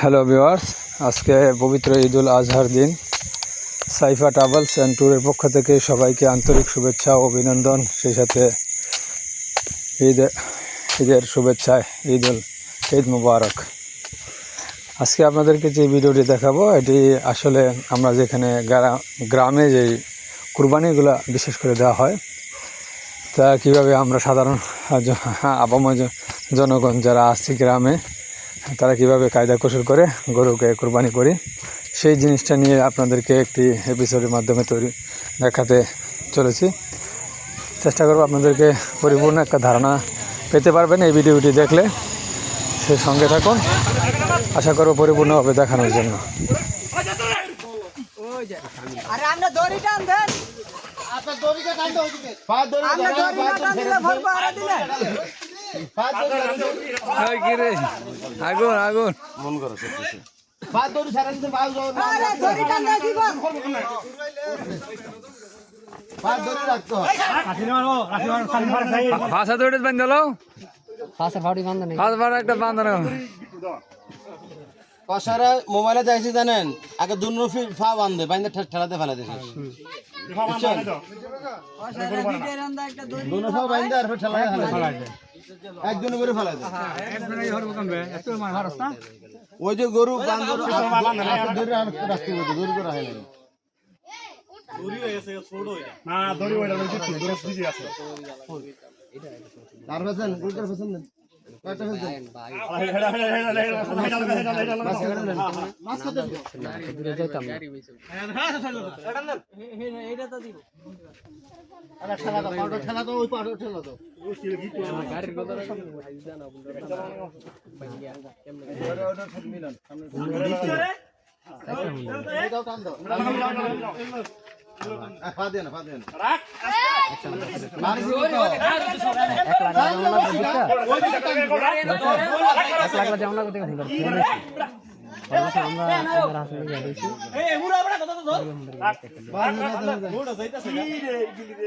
Hello viewers আজকে পবিত্র ঈদুল আজহার দিন। সাইফা ট্রাভেলস অ্যান্ড ট্যুরের পক্ষ থেকে সবাইকে আন্তরিক শুভেচ্ছা ও অভিনন্দন। সেই সাথে ঈদ ঈদের শুভেচ্ছা ঈদুল ঈদ মুবারক। আজকে আপনাদেরকে যে ভিডিওটি দেখাবো, এটি আসলে আমরা যেখানে গ্রা- গ্রামে যে কুরবানিগুলো বিশেষ করে দেওয়া হয়, তা কীভাবে আমরা সাধারণ আপাময় জনগণ যারা আছি গ্রামে তারা কীভাবে কায়দা কৌশল করে গরুকে কোরবানি করি সেই জিনিসটা নিয়ে আপনাদেরকে একটি এপিসোডের মাধ্যমে তৈরি দেখাতে চলেছি। চেষ্টা করব আপনাদেরকে পরিপূর্ণ একটা ধারণা পেতে পারবেন এই ভিডিওটি দেখলে। সে সঙ্গে থাকুন। আশা করব পরিপূর্ণভাবে দেখানোর জন্য। আরে আমরা দড়ি টান দেন। আপনার দড়িটা আগুন আগুন পা দড়ি ছেড়ে দিন, পা দড়ি না- আরে দড়ি টান দেন দিব পা দড়ি রাখতে। ভাষা দৌড়ে বান্ধ পাশের বাড়ি বান্ধা নেই হাত ভাড়া একটা বাঁধানো কষারা মোবাইলে দেখছি জানেন আগে দুনো ফা বান্ধে বাইন্দে ঠে- ঠেলাতে ফেলে দিছে দুনো ফা বাইন্দে আর ঠেলাতে ফেলে দিছে। একজন করে ফেলে ওই যে গরু দড়ি করে মাছ দিন? দূরে না আরে পাউডার ঠেলা দাও, ওই পাউডার। গাড়ির কথা ওটা- ওটা সব মিলান, সামনে- এই দাও, টান দাও। আহ, পা দিয়ে না, পা দিয়ে না। মারি দিবি তো। এক লাখ যেমন না দিতে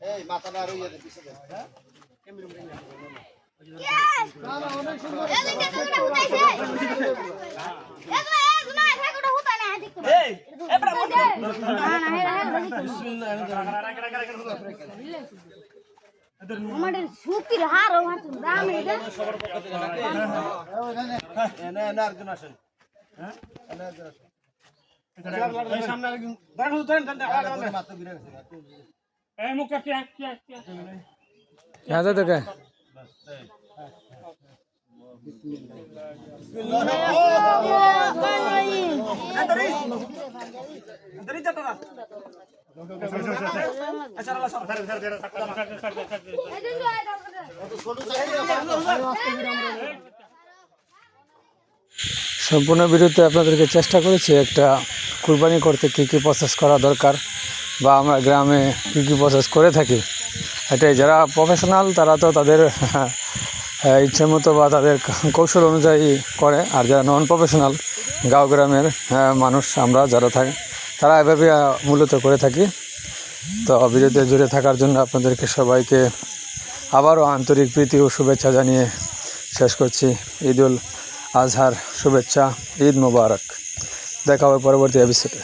এই মাথাটা আর ইয়ে পিছনে আমাদের সুতির হার দাম এটা সামনে আরেকজন দাঁড়ান হাজার টাকা সম্পূর্ণ বিরুদ্ধে আপনাদেরকে চেষ্টা করেছি একটা কুরবানি করতে কী কী প্রসেস করা দরকার। বা আমরা গ্রামে কী কী প্রসেস করে থাকি, এটাই। যারা প্রফেশনাল তারা তো তাদের ইচ্ছে মতো বা তাদের কৌশল অনুযায়ী করে। আর যারা নন প্রফেশনাল গাঁও গ্রামের মানুষ আমরা যারা থাকি, তারা এভাবে মূলত করে থাকি। তো ভিডিওতে জুড়ে থাকার জন্য আপনাদেরকে সবাইকে আবারও আন্তরিক প্রীতি ও শুভেচ্ছা জানিয়ে শেষ করছি। ঈদুল আজহার শুভেচ্ছা, ঈদ মোবারক। দেখা হবে পরবর্তী এপিসোডে